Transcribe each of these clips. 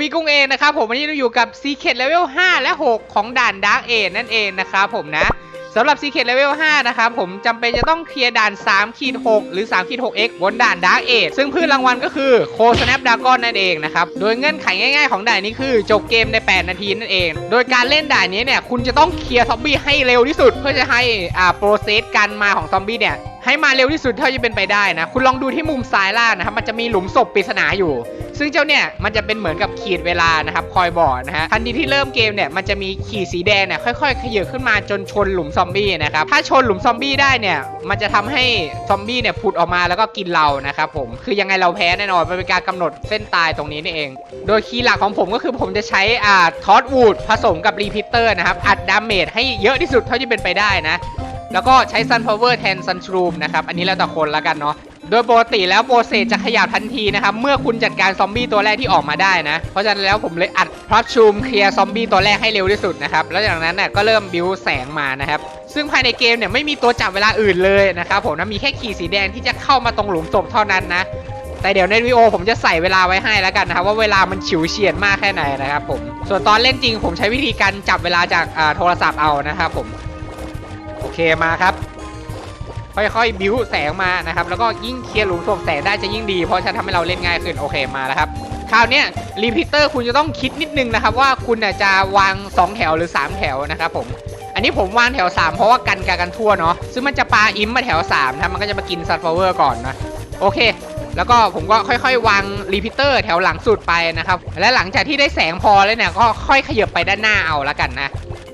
ครับสวัสดีผมพี่กุ้งเองนะครับผมวันนี้เราอยู่กับ Secret Level 5 และ 6 ของด่าน Dark Age นั่นเองนะครับผมนะสำหรับ Secret Level 5 นะครับผมจำเป็นจะต้องเคลียร์ด่าน3ขีด6หรือ3ขีด 6x บนด่าน Dark Age ซึ่งพืชรางวัลก็คือ c o Snap Dragon นั่นเองนะครับ โดยเงื่อนไขง่ายๆของด่านนี้คือจบเกมใน 8 นาทีนั่นเอง โดยการเล่นด่านนี้เนี่ยคุณจะต้องเคลียร์ซอมบี้ให้เร็วที่สุด เพื่อจะให้อ่าโปรเซสการมาของซอมบี้เนี่ย ให้มาเร็วที่สุดเท่าที่เป็นไปได้นะ คุณลองดูที่มุมซ้ายล่างนะครับ มันจะมีหลุมศพปริศนาอยู่ ซึ่งเจ้าเนี่ยมันจะเป็นเหมือนกับขีดเวลานะครับ คอยบอกนะฮะ ทันทีที่เริ่มเกมเนี่ย มันจะมีขีดสีแดงเนี่ยค่อยๆ ขยับขึ้นมาจนชนหลุมซอมบี้นะครับ ถ้าชนหลุมซอมบี้ได้เนี่ย มันจะทำให้ซอมบี้เนี่ยผุดออกมาแล้วก็กินเรานะครับผม คือยังไงเราแพ้แน่นอนมันเป็นการกำหนดเส้นตายตรงนี้นี่เอง โดยคีย์หลักของผมก็คือผมจะใช้อ่าทอสวูดผสมกับรีพิเตอร์นะครับ อัดดาเมจให้เยอะที่สุดเท่าที่เป็นไปได้นะ แล้วก็ใช้ Sun Power แทน Sun Shroom นะครับ อันนี้แล้วแต่คนละกันเนาะ โดยปกติแล้วโปรเซสจะขยับทันทีนะครับ เมื่อคุณจัดการซอมบี้ตัวแรกที่ออกมาได้นะ เพราะฉะนั้นแล้วผมเลยอัดพลับชูมเคลียร์ซอมบี้ตัวแรกให้เร็วที่สุดนะครับ แล้วจากนั้นเนี่ยก็เริ่มบิวแสงมานะครับ ซึ่งภายในเกมเนี่ยไม่มีตัวจับเวลาอื่นเลยนะครับผมนะมีแค่ขีดสีแดงที่จะเข้ามาตรงหลุมศพเท่านั้นนะ แต่เดี๋ยวในวิดีโอผมจะใส่เวลาไว้ให้แล้วกันนะครับว่าเวลามันฉิวเฉียดมากแค่ไหนนะครับผม ส่วนตอนเล่นจริงผมใช้วิธีการจับเวลาจากโทรศัพท์เอานะครับผม โอเคมาครับ ค่อยๆ บิ้วแสงมานะครับ แล้วก็ยิ่งเคลียร์หลุมศพแสงได้จะยิ่งดี เพราะจะทำให้เราเล่นง่ายขึ้นโอเคมาแล้วครับคราวนี้รีพิเตอร์คุณจะต้องคิดนิดนึงนะครับ ว่าคุณจะวาง 2 แถวหรือ 3 แถวนะครับผมอันนี้ผมวางแถว 3 เพราะว่ากันกากันทั่วเนาะซึ่งมันจะปาอิมมาแถว3นะมันก็จะมากินซันฟลเวอร์ก่อนนะโอเค แล้วก็ผมก็ค่อยๆ วางรีพิเตอร์แถวหลังสุดไปนะครับ และหลังจากที่ได้แสงพอแล้วเนี่ยก็ค่อยขยับไปด้านหน้าเอาละกันนะ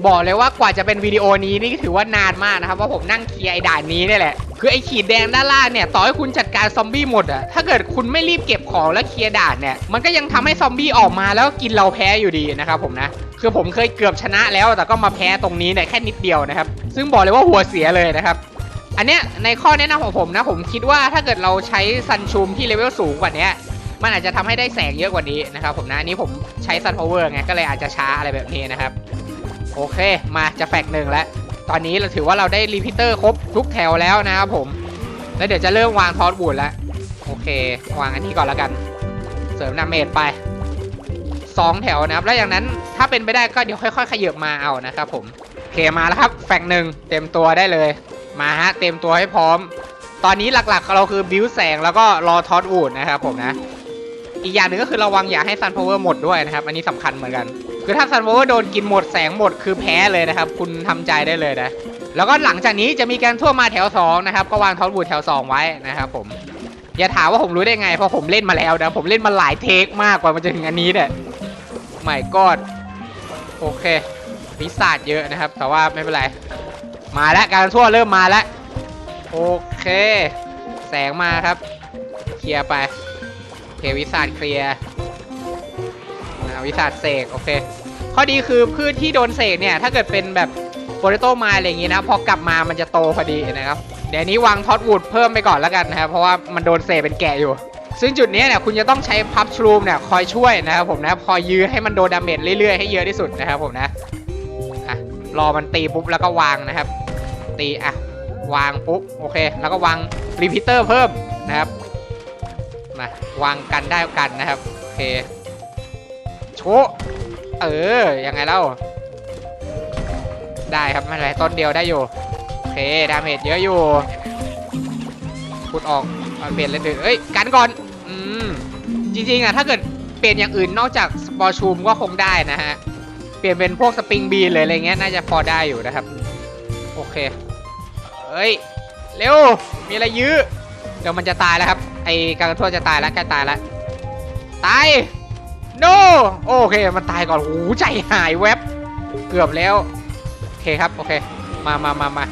บอกเลยว่ากว่าจะเป็นวิดีโอนี้นี่ถือว่านานมากนะครับว่าผมนั่งเคลียร์ไอ้ด่านนี้นี่แหละคือไอ้ขีดแดงด้านล่างเนี่ยต่อให้คุณจัดการซอมบี้หมดอะถ้าเกิดคุณไม่รีบเก็บของแล้วเคลียร์ด่านเนี่ยมันก็ยังทำให้ซอมบี้ออกมาแล้วกินเราแพ้อยู่ดีนะครับผมนะคือผมเคยเกือบชนะแล้วแต่ก็มาแพ้ตรงนี้เนี่ยแค่นิดเดียวนะครับ ซึ่งบอกเลยว่าหัวเสียเลยนะครับอันเนี้ยในข้อแนะนำของผมนะผมคิดว่าถ้าเกิดเราใช้ซันชูมที่เลเวลสูงกว่านี้มันอาจจะทำให้ได้แสงเยอะกว่านี้นะครับผมนะอันนี้ผมใช้ซันพาวเวอร์ไงก็เลยอาจจะช้าอะไรแบบนี้นะครับ โอเค มาจะแฟกหนึ่งแล้ว ตอนนี้เราถือว่าเราได้รีพิเตอร์ครบทุกแถวแล้วนะครับผม แล้วเดี๋ยวจะเริ่มวางทอสบูดแล้ว โอเค วางอันนี้ก่อนแล้วกัน เสริมนาเมจไปสองแถวนะครับ แล้วอย่างนั้นถ้าเป็นไปได้ก็เดี๋ยวค่อยๆ ขยับมาเอานะครับผมโอเคมาแล้วครับ แฟกหนึ่งเต็มตัวได้เลย มาฮะเต็มตัวให้พร้อม ตอนนี้หลักๆเราคือบิวแสงแล้วก็รอทอสวูดนะครับผมนะ อีกอย่างหนึ่งก็คือระวังอย่าให้ซันพาวเวอร์หมดด้วยนะครับ อันนี้สำคัญเหมือนกัน คือถ้าซันพาวเวอร์โดนกินหมดแสงหมดคือแพ้เลยนะครับ คุณทำใจได้เลยนะ แล้วก็หลังจากนี้จะมีการทั่วมาแถว2นะครับ ก็วางทอสวูดแถว 2 ไว้นะครับผม อย่าถามว่าผมรู้ได้ไง เพราะผมเล่นมาแล้วนะ ผมเล่นมาหลายเทคมากกว่ามันจะถึงอันนี้เนี่ยไม่กอดโอเควิสาดเยอะนะครับ แต่ว่าไม่เป็นไร มาแล้วการทั่วเริ่มมาแล้ว โอเค แสงมาครับ เคลียร์ไปเควิสาดเคลียร์ วิสาดเสกโอเค ข้อดีคือพืชที่โดนเสกเนี่ย ถ้าเกิดเป็นแบบโปเตโต้มาอะไรอย่างงี้นะพอกลับมามันจะโตพอดีนะครับ เดี๋ยวนี้วางท็อตวูดเพิ่มไปก่อนแล้วกันนะครับ เพราะว่ามันโดนเสกเป็นแกะอยู่ ซึ่งจุดนี้เนี่ยคุณจะต้องใช้พับชรูมเนี่ยคอยช่วยนะครับผมนะคอยยื้อให้มันโดนดาเมจเรื่อยๆให้เยอะที่สุดนะครับผมนะอะรอมันตีปุ๊บแล้วก็วางนะครับ ตีอะวางปุ๊บโอเค แล้วก็วางรีพิเตอร์เพิ่มนะครับมาวางกันได้กันนะครับโอเค โชะเออ ยังไงเล่า ได้ครับไม่เป็นไรต้นเดียวได้อยู่ โอเค ดาเมจเยอะอยู่พูดออกมาเปลี่ยนเลยเอ้ย กันก่อน อืม จริงๆอะ ถ้าเกิดเปลี่ยนอย่างอื่นนอกจากสปอร์ชูมก็คงได้นะฮะ เปลี่ยนเป็นพวกสปริงบีเลยอะไรเงี้ย น่าจะพอได้อยู่นะครับ โอเค เอ้ย เร็ว มีอะไรยื้อ เดี๋ยวมันจะตายแล้วครับ ไอ้การทั่วจะตายแล้วใกล้ตายแล้ว ตาย โนโอเค มันตายก่อนโอ้โหใจหายแวบ เกือบแล้ว โอเคครับ โอเค มามามามา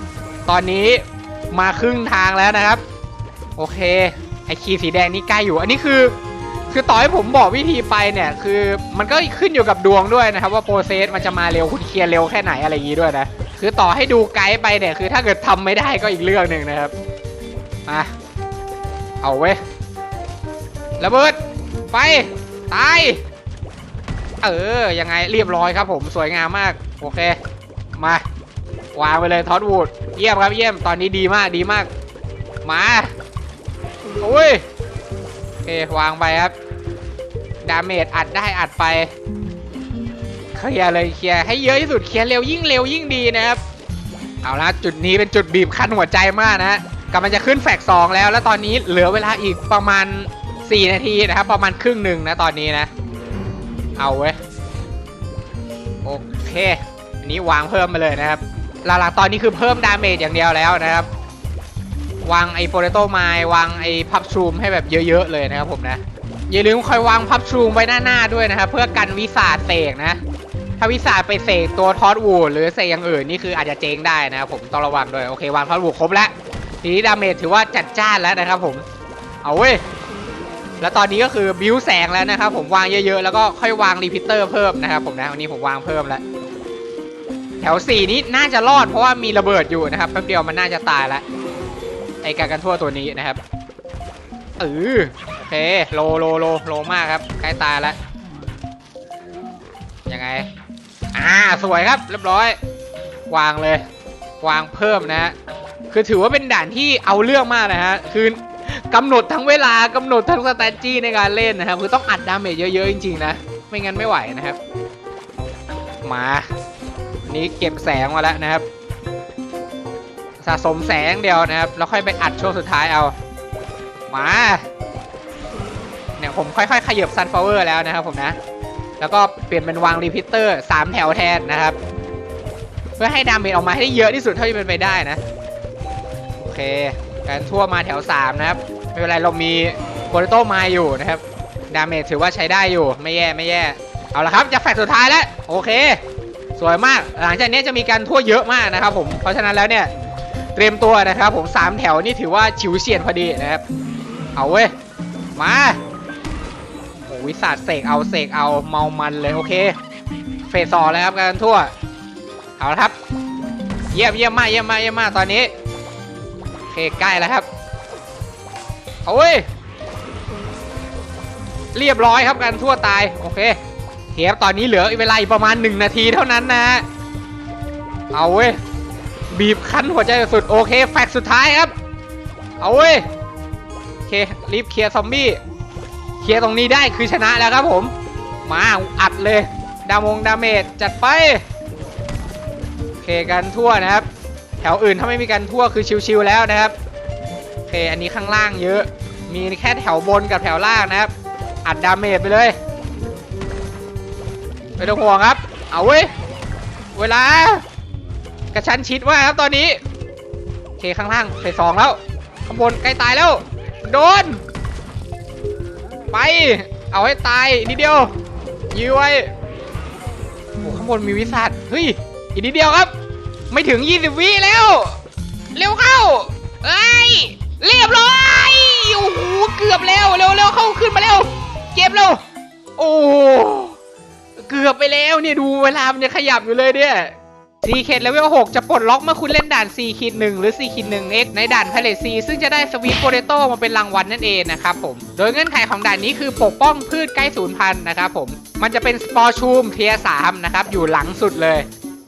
ตอนนี้มาครึ่งทางแล้วนะครับ โอเค ไอ้คีสีแดงนี่ใกล้อยู่ อันนี้คือ คือต่อให้ผมบอกวิธีไปเนี่ย คือมันก็ขึ้นอยู่กับดวงด้วยนะครับ ว่าโปรเซสมันจะมาเร็วคุณเคลียร์เร็วแค่ไหนอะไรอย่างงี้ด้วยนะ คือต่อให้ดูไกด์ไปเนี่ย คือถ้าเกิดทำไม่ได้ก็อีกเรื่องหนึ่งนะครับ มาเอาเว้ยระเบิดไฟตาย เออ ยังไงเรียบร้อยครับผมสวยงามมาก โอเค มาวางไปเลยทอดวูดเยี่ยมครับเยี่ยมตอนนี้ดีมากดีมาก มาโอ้ยโอเควางไปครับ ดาเมจอัดได้อัดไปเคลียร์เลยเคลียร์ให้เยอะที่สุดเคลียร์เร็วยิ่งเร็วยิ่งดีนะครับ เอาละจุดนี้เป็นจุดบีบคั้นหัวใจมากนะกำลังจะขึ้นแฟกสองแล้ว แล้วตอนนี้เหลือเวลาอีกประมาณ 4 นาทีนะครับ ประมาณครึ่งหนึ่งนะตอนนี้นะ เอาเว้ยโอเค อันนี้วางเพิ่มมาเลยนะครับ หลักๆตอนนี้คือเพิ่มดาเมจอย่างเดียวแล้วนะครับ วางไอ้โปเตโต้ไม้วางไอ้พับชูมให้แบบเยอะ ๆ เลยนะครับผมนะ อย่าลืมคอยวางพับชูมไว้หน้าๆด้วยนะครับ เพื่อกันวิสาเสกนะ ถ้าวิสาไปเสกตัวทอสวูดหรือเสกอย่างอื่นนี่คืออาจจะเจ๊งได้นะครับผมต้องระวังด้วยโอเควางทอสวูดครบแล้ว ทีนี้ดาเมจถือว่าจัดจ้านแล้วนะครับผม เอาเว้ย แล้วตอนนี้ก็คือบิวแสงแล้วนะครับผมวางเยอะๆ แล้วก็ค่อยวางรีพิเตอร์เพิ่มนะครับผมนะวันนี้ผมวางเพิ่มแล้ว แถวสี่นี้น่าจะรอดเพราะว่ามีระเบิดอยู่นะครับแป๊บเดียวมันน่าจะตายแล้วไอการกันทั่วตัวนี้นะครับเออโอเคโลโลโลโลมากครับใกล้ตายแล้วยังไงอ่าสวยครับเรียบร้อย วางเลย วางเพิ่มนะฮะคือถือว่าเป็นด่านที่เอาเรื่องมากนะฮะคือ กำหนดทั้งเวลากำหนดทั้งสแตนจี้ในการเล่นนะครับคือต้องอัดดาเมจเยอะๆจริงๆนะ ไม่งั้นไม่ไหวนะครับ มาอันนี้เก็บแสงมาแล้วนะครับ สะสมแสงเดียวนะครับ แล้วค่อยไปอัดช่วงสุดท้ายเอา มา เนี่ยผมค่อยๆ ขยับซันฟลาวเวอร์แล้วนะครับผมนะ แล้วก็เปลี่ยนเป็นวางรีพิเตอร์3แถวแทนนะครับ เพื่อให้ดาเมจออกมาให้ได้เยอะที่สุดเท่าที่เป็นไปได้นะ โอเค การทั่วมาแถว3นะครับ ไม่เป็นไรเรามีโปรโต้มาอยู่นะครับ ดาเมจถือว่าใช้ได้อยู่ไม่แย่ไม่แย่ เอาละครับจะแฟกสุดท้ายแล้วโอเค สวยมากหลังจากนี้จะมีการทั่วเยอะมากนะครับผมเพราะฉะนั้นแล้วเนี่ยเตรียมตัวนะครับผมสามแถวนี่ถือว่าฉิวเฉียดพอดีนะครับ เอาเว้ยมาโอ้วิสาดเสกเอาเสกเอาเมามันเลยโอเค เฟสสองแล้วครับการทั่ว เอาละครับ เยี่ยมเยี่ยมมากเยี่ยมมากเยี่ยมมากตอนนี้โอเคใกล้แล้วครับ เอาเว้ย เรียบร้อยครับการทั่วตาย โอเคเทปตอนนี้เหลือเวลาอีกประมาณ 1 นาทีเท่านั้นนะฮะเอาเว้ย บีบคั้นหัวใจสุด โอเค แฟกสุดท้ายครับ เอาเว้ย โอเค รีบเคลียร์ซอมบี้ เคลียร์ตรงนี้ได้คือชนะแล้วครับผม มาอัดเลย ดามงดาเมจจัดไป โอเคกันทั่วนะครับ แถวอื่นถ้าไม่มีกันทั่วคือชิวๆแล้วนะครับ อเค อันนี้ข้างล่างเยอะ มีแค่แถวบนกับแถวล่างนะครับ อัดดาเมจไปเลยไม่ต้องห่วงครับ เอาเว้ย เวลากระชั้นชิดว่าครับตอนนี้โอเคข้างล่างเฟสสองแล้ว ข้างบนใกล้ตายแล้ว โดน ไป เอาให้ตายนิดเดียว ยื้อไว้โอ้ข้างบนมีวิสัทเฮ้ย อีกนิดเดียวครับ ไม่ถึง 20 วิแล้ว เร็วเข้า เอ้ย เรียบร้อยโอ้โหเกือบแล้วเร็วเร็วเข้าขึ้นมาเร็วเก็บเร็วโอ้เกือบไปแล้วเนี่ยดูเวลามันจะขยับอยู่เลยเนี่ยซีเคดเลเวล6จะปลดล็อกเมื่อคุณเล่นด่าน4ขีด1หรือ4ขีด1 X ในด่านพาเลซีซึ่งจะได้สวีทโปเตโต้มาเป็นรางวัลนั่นเองนะครับผม โดยเงื่อนไขของด่านนี้คือปกป้องพืชใกล้สูญพันธุ์นะครับผม มันจะเป็นสปอร์ชูมเทียสามนะครับ อยู่หลังสุดเลย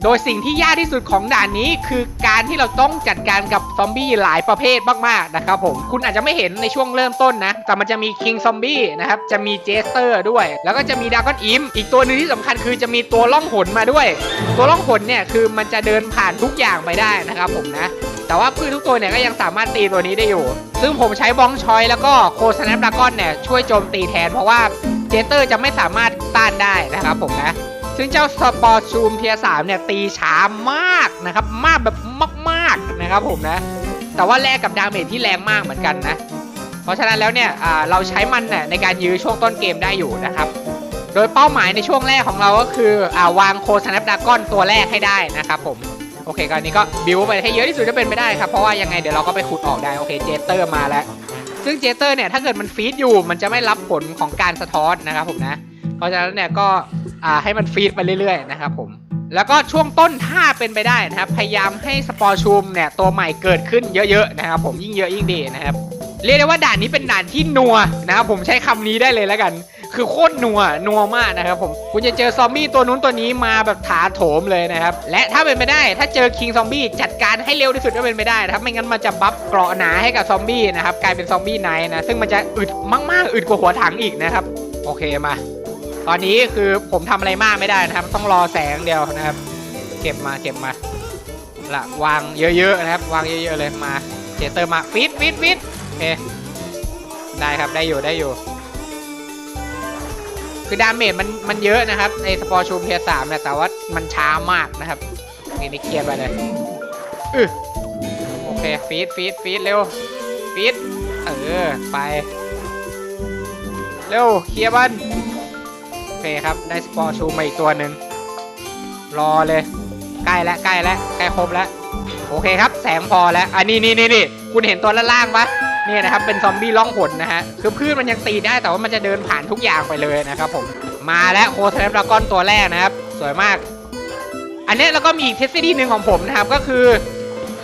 โดยสิ่งที่ยากที่สุดของด่านนี้คือการที่เราต้องจัดการกับซอมบี้หลายประเภทมากๆนะครับผมคุณอาจจะไม่เห็นในช่วงเริ่มต้นนะ แต่มันจะมีคิงซอมบี้นะครับจะมีเจสเตอร์ด้วย แล้วก็จะมีดากอนอิมอีกตัวหนึ่งที่สำคัญคือจะมีตัวล่องหนมาด้วย ตัวล่องหนเนี่ยคือมันจะเดินผ่านทุกอย่างไปได้นะครับผมนะแต่ว่าพืชทุกตัวเนี่ยก็ยังสามารถตีตัวนี้ได้อยู่ ซึ่งผมใช้บองชอยแล้วก็โคสแนปดากอนเนี่ยช่วยโจมตีแทน เพราะว่าเจสเตอร์จะไม่สามารถต้านได้นะครับผมนะ ซึ่งเจ้าสปอร์ชูมเทียสามเนี่ยตีช้ามากนะครับ มากแบบมากๆนะครับผมนะ แต่ว่าแลกกับดาเมจที่แรงมากเหมือนกันนะ เพราะฉะนั้นแล้วเนี่ยเราใช้มันเนี่ยในการยื้อช่วงต้นเกมได้อยู่นะครับ โดยเป้าหมายในช่วงแรกของเราก็คืออาวางโคสแนปดากอนตัวแรกให้ได้นะครับผมโอเคกอนนี้ก็บิวไปให้เยอะที่สุดจะเป็นไปได้ครับ เพราะว่ายังไงเดี๋ยวเราก็ไปขุดออกได้โอเคเจสเตอร์มาแล้ว ซึ่งเจสเตอร์เนี่ยถ้าเกิดมันฟีดอยู่มันจะไม่รับผลของการสะท้อนนะครับผมนะ เพราะฉะนั้นเนี่ยก็ อ่าให้มันฟีดไปเรื่อยๆนะครับผมแล้วก็ช่วงต้นถ้าเป็นไปได้นะครับ พยายามให้สปอร์ชูมเนี่ยตัวใหม่เกิดขึ้นเยอะๆนะครับผมยิ่งเยอะยิ่งดีนะครับ เรียกได้ว่าด่านนี้เป็นด่านที่นัวนะครับผมใช้คำนี้ได้เลยแล้วกัน คือโคตรนัวนัวมากนะครับผมคุณจะเจอซอมบี้ตัวนู้นตัวนี้มาแบบถาโถมเลยนะครับ และถ้าเป็นไปได้ถ้าเจอคิงซอมบี้จัดการให้เร็วที่สุดก็เป็นไปได้นะครับไม่งั้นมันจะบัฟเกราะหนาให้กับซอมบี้นะครับกลายเป็นซอมบี้ไนท์นะซึ่งมันจะอึดมากๆอึดกว่าหัวถังอีกนะครับโอเคมา ตอนนี้คือผมทำอะไรมากไม่ได้นะครับ ต้องรอแสงเดียวนะครับ เก็บมาเก็บมาละวางเยอะๆนะครับ วางเยอะๆเลยมาเจเตอร์มาฟิตฟิตฟิตโอเคได้ครับได้อยู่ได้อยู่ คือดาเมจมันมันเยอะนะครับในสปอร์ชูมเพียสามเนี่ยแต่ว่ามันช้ามากนะครับ นี่นี่เคลียร์ไปเลยอือโอเคฟีดฟีดฟีดเร็วฟีดเออไป เร็วเคลียร์บัน เคครับ ได้สปอร์ชูมมาอีกตัวหนึ่งรอเลย ใกล้แล้วใกล้แล้วใกล้ครบแล้วโอเคครับ แสงพอแล้วอันนี้นี่นี่นี่คุณเห็นตัวล่างๆปะเนี่ยนะครับเป็นซอมบี้ล่องหนนะฮะคือพืชมันยังตีได้แต่ว่ามันจะเดินผ่านทุกอย่างไปเลยนะครับผมมาแล้วโคเทรดรากอนตัวแรกนะครับ สวยมาก อันนี้ยแล้วก็มีอีกทฤษฎีหนึ่งของผมนะครับก็คือ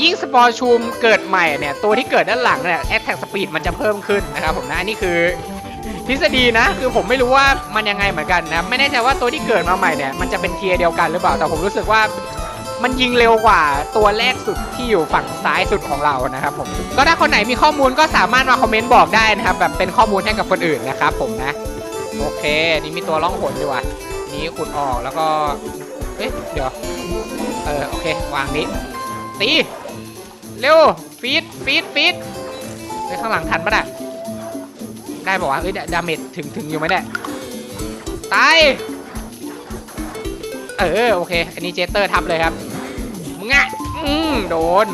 ยิ่งสปอร์ชูมเกิดใหม่เนี่ยตัวที่เกิดด้านหลังเนี่ยแอ t แทกสปีดมันจะเพิ่มขึ้นนะครับผมนะอันนี้คือ ทฤษฎีนะ คือผมไม่รู้ว่ามันยังไงเหมือนกันนะ ไม่แน่ใจว่าตัวที่เกิดมาใหม่เนี่ยมันจะเป็นเทียเดียวกันหรือเปล่า แต่ผมรู้สึกว่ามันยิงเร็วกว่าตัวแรกสุดที่อยู่ฝั่งซ้ายสุดของเรานะครับผมก็ถ้าคนไหนมีข้อมูลก็สามารถมาคอมเมนต์บอกได้นะครับแบบเป็นข้อมูลให้กับคนอื่นนะครับผมนะ โอเค นี่มีตัวล่องหนดีกว่านี้ขุดออกแล้วก็เอ๊ะเดี๋ยวเออโอเควางนี้ตีเร็วฟีดฟีดฟีดเฮ้ยข้างหลังทันปะน่ะ ได้บอกว่าเอ้ยดาเมจถึงถึงอยู่ไหมเนี่ยตายเออโอเค อันนี้เจสเตอร์ทับเลยครับมึงอะอืมโดน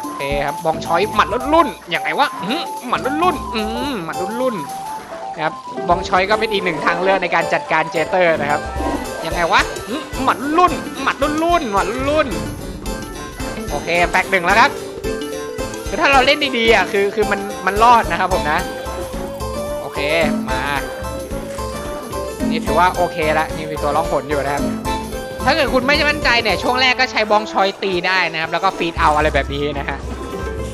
โอเคครับบองชอยหมัดรุ่นรุ่นอย่างไงวะหมัดรุ่นรุ่นอืมหมัดรุ่นรุ่นนะครับบองชอยก็เป็นอีกหนึ่งทางเลือกในการจัดการเจเตอร์นะครับยังไงวะหมัดรุ่นหมัดรุ่นรุ่นหมัดรุ่นโอเคแฟกหนึ่งแล้วครับคือถ้าเราเล่นดีๆอะคือคือมันมันรอดนะครับผมนะ เคมา นี่ถือว่าโอเคละนี่มีตัวร้องผลอยู่นะครับ ถ้าเกิดคุณไม่มั่นใจเนี่ย ช่วงแรกก็ใช้บองชอยตีได้นะครับ แล้วก็ฟีดเอาอะไรแบบนี้นะฮะ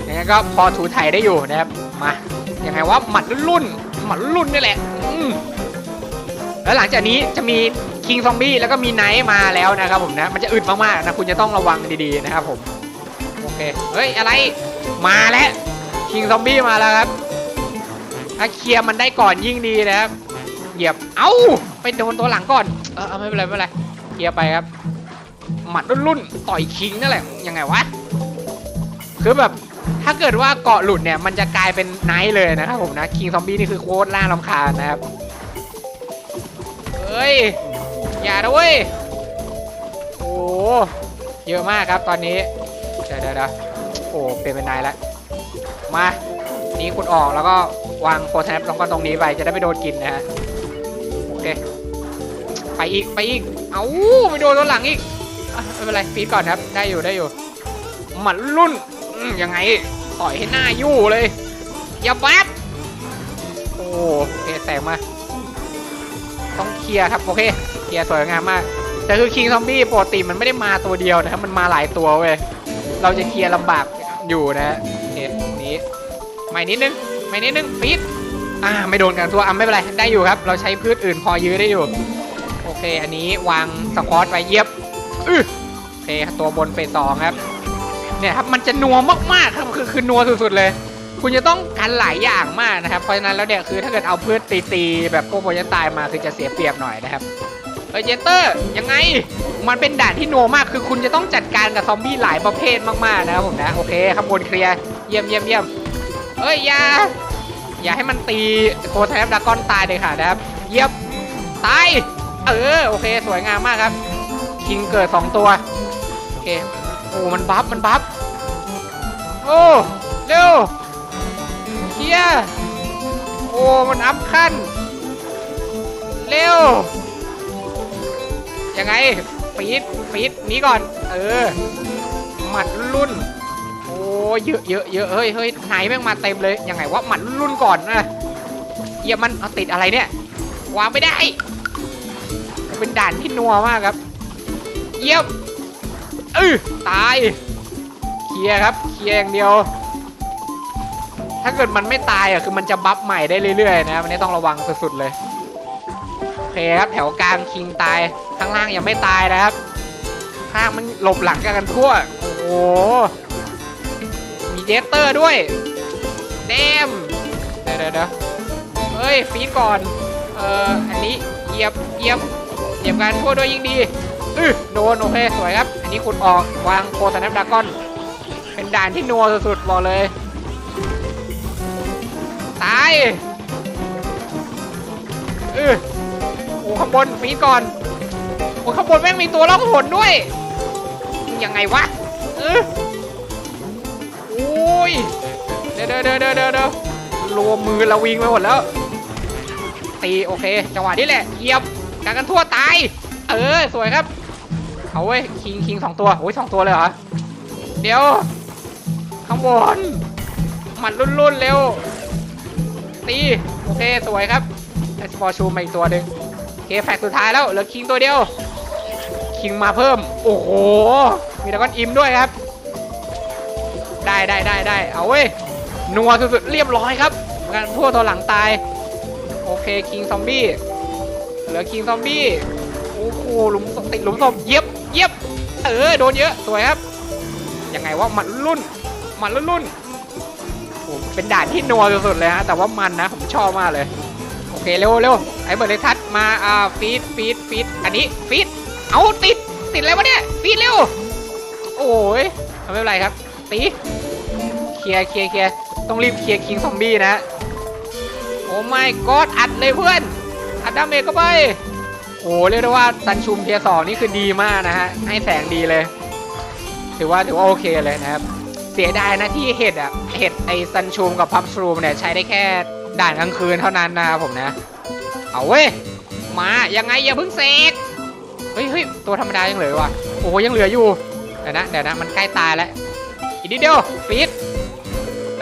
อย่างนั้นก็พอถูไถได้อยู่นะครับ มาอยังไงว่าหมัดรุ่นหมัดรุ่นนี่แหละอืแล้วหลังจากนี้จะมีคิงซอมบี้แล้วก็มีไนท์มาแล้วนะครับผมนะ มันจะอึดมากๆนะคุณจะต้องระวังดีๆนะครับผม โอเค เฮ้ย อะไรมาแล้วคิงซอมบี้มาแล้วครับ ถ้าเคลียร์มันได้ก่อนยิ่งดีนะครับ เหยียบ เอ้า ไปโดนตัวหลังก่อน เออเอไม่เป็นไรไม่เป็นไร เคลียร์ไปครับ หมัดรุ่นๆ ต่อยคิงนั่นแหละ ยังไงวะ คือแบบ ถ้าเกิดว่าเกาะหลุดเนี่ย มันจะกลายเป็นไนท์เลยนะครับผมนะ คิงซอมบี้นี่คือโคตรล่าลำคาญนะครับ เฮ้ย อย่านะเว้ย โอ้เยอะมากครับตอนนี้ เดี๋ยวเดี๋ยวเดี๋ยวโอ้ เปลี่ยนเป็นไนท์แล้ว มา นี้คุณออกแล้วก็ วางโคแทปลงก็ตรงนี้ไปจะได้ไม่โดนกินนะฮะโอเคไปอีกไปอีกเอาไปโดนตัวหลังอีกอไม่เป็นไรฟีดก่อนครับได้อยู่ได้อยู่หมัดรุ่นยังไงต่อยให้หน้ายู่เลยอย่าบัดโอ้เคแสงมาต้องเคลียร์ครับโอเคเคลียร์สวยงามมากแต่คือคิงซอมบี้ปกติมันไม่ได้มาตัวเดียวนะครับมันมาหลายตัวเว้ยเราจะเคลียร์ลำบากอยู่นะฮะโอเคนี้ใหม่นิดนึง ใหม่นิดนึงฟีดอ่าไม่โดนกันตัวอะไม่เป็นไรได้อยู่ครับ เราใช้พืชอื่นพอยื้อได้อยู่ โอเค อันนี้วางสควอตไว้เย็บอื้อโอเคตัวบนเฟสสองครับ เนี่ยครับมันจะนัวมากๆครับคือคือนัวสุดๆเลย คุณจะต้องกันหลายอย่างมากนะครับ เพราะฉะนั้นแล้วเนี่ยคือถ้าเกิดเอาพืชตีๆแบบพวกโปรยตายมาคือจะเสียเปรียบหน่อยนะครับเอเจเตอร์ยังไงมันเป็นด่านที่นัวมากคือคุณจะต้องจัดการกับซอมบี้หลายประเภทมากๆนะครับผมนะโอเคข้างบนเคลียร์เยี่ยมเยี่ยมเยี่ยมเอ้ยยา อย่าให้มันตีโคไทปดากอนตายเลยค่ะนะครับเยียบตาย เออ โอเค สวยงามมากครับ คิงเกิด 2 ตัว โอเค โอ้ มันบัฟ มันบัฟ โอ้ เร็วเคลียโอ้ มันอัพขั้น เร็ว ยังไงฟีดฟีดหนี้ก่อน เออ หมัดรุ่น โอ้เยอะเยอะเยอะเฮ้ยเฮ้ยไหนแม่งมาเต็มเลยยังไงวะหมัดรุ่นก่อนนะเยียมันเอาติดอะไรเนี่ยวางไม่ได้ เป็นด่านที่นัวมากครับ เยี่ยบเออตายเคลียร์ครับเคลียร์อย่างเดียว ถ้าเกิดมันไม่ตายอะคือมันจะบัฟใหม่ได้เรื่อยๆนะวันนี้ต้องระวังสุดๆเลยโอเคครับแถวกลางคิงตายข้างล่างยังไม่ตายนะครับข้างมันหลบหลังกันทั่วโอ้โห เจสเตอร์ด้วยเดมเดี๋ยวเดี๋ยวเฮ้ยฟีดก่อน เอ่อ อันนี้เหยียบเหยียบเหยียบการทั่วด้วยยิ่งดีอือโดนโอเคสวยครับ อันนี้ขุดออกวางโคสแนปดากอน เป็นด่านที่นัวสุดๆบอกเลย ตายเออโอ้ข้างบนฟีดก่อนโอ้ข้างบนแม่งมีตัวล่องหนด้วย ยังไงวะออโอ้ ยเดี๋ยวเดี๋ยวเดี๋ยวเดี๋ยวเดี๋ยวรวมมือระวิงไปหมดแล้ว ตีโอเค จังหวะนี้แหละเหยียบกันกันทั่วตาย เออ สวยครับ เอาเว้ยคิงคิงสองตัวโอ้ยสองตัวเลยเหรอ เดี๋ยว ข้างบนหมันรุ่นเร็ว ตี โอเค สวยครับแอสปอร์ชูมาอีกตัวหนึ่งโอเคแฟกสุดท้ายแล้ว เหลือคิงตัวเดียว คิงมาเพิ่ม โอ้โห มีดรากอนอิมด้วยครับ ได้ได้ได้ได้เอาเว้ยนัวสุดๆเรียบร้อยครับการทั่วตัวหลังตาย โอเคคิงซอมบี้เหลือคิงซอมบี้โอ้โหหลุมติดหลุมศพเย็บเย็บเออโดนเยอะสวยครับยังไงว่ามันรุ่นมันรุ่นโอ้เป็นด่านที่นัวสุดๆเลยฮะแต่ว่ามันนะผมชอบมากเลยโอเคเร็วเร็วไอ้เบิร์ดเลทัศมาอ่าฟีดฟีดฟีดอันนี้ฟีดเอาติดติดอะไรวะเนี่ยฟีดเร็วโอ้ยไม่เป็นไรครับตี ลียร์เคลียร์เคลียร์ต้องรีบเคลียร์คิงซอมบี้นะโอ้ไม่กอดอัดเลยเพื่อน อัดดาเมจเข้าไป โอ้เรียกได้ว่าซันชุมเทียสองนี่คือดีมากนะฮะ ให้แสงดีเลย ถือว่าถือว่าโอเคเลยนะครับ เสียดายนะที่เห็ดอะ เห็ดไอซันชูมกับพัมชรูมเนี่ยใช้ได้แค่ด่านกลางคืนเท่านั้นนะครับผมนะ เอาเว้ย มายังไงอย่าเพิ่งเสกเฮ้ยเฮ้ยตัวธรรมดายังเหลืออยู่ว่ะโอ้ยังเหลืออยู่เดี๋ยวนะเดี๋ยวนะมันใกล้ตายแล้วอีกนิดเดียวฟีด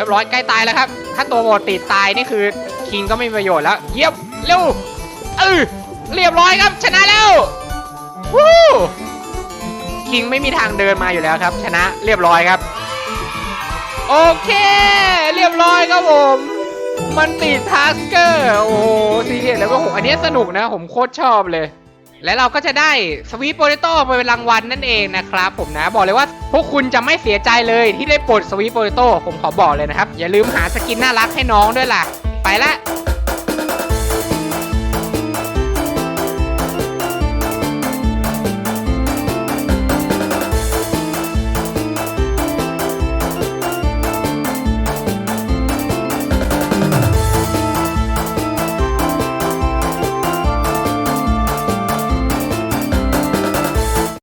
รียบร้อยใกล้ตายแล้วครับ ถ้าตัวโหมดติดตายนี่คือคิงก็ไม่มีประโยชน์แล้ว เยียบเร็วเออเรียบร้อยครับ ชนะแล้ววู้คิงไม่มีทางเดินมาอยู่แล้วครับ ชนะเรียบร้อยครับ โอเค เรียบร้อยครับผมมันติดทัสเกอร์โอ้โหซีเรียสแล้วก็หกอันนี้สนุกนะผมโคตรชอบเลย และเราก็จะได้สวีทโปเตโต้ไปเป็นรางวัลนั่นเองนะครับผมนะบอกเลยว่า พวกคุณจะไม่เสียใจเลยที่ได้ปลดสวีปโปเตโต้ผมขอบอกเลยนะครับ อย่าลืมหาสกินน่ารักให้น้องด้วยล่ะ ไปละ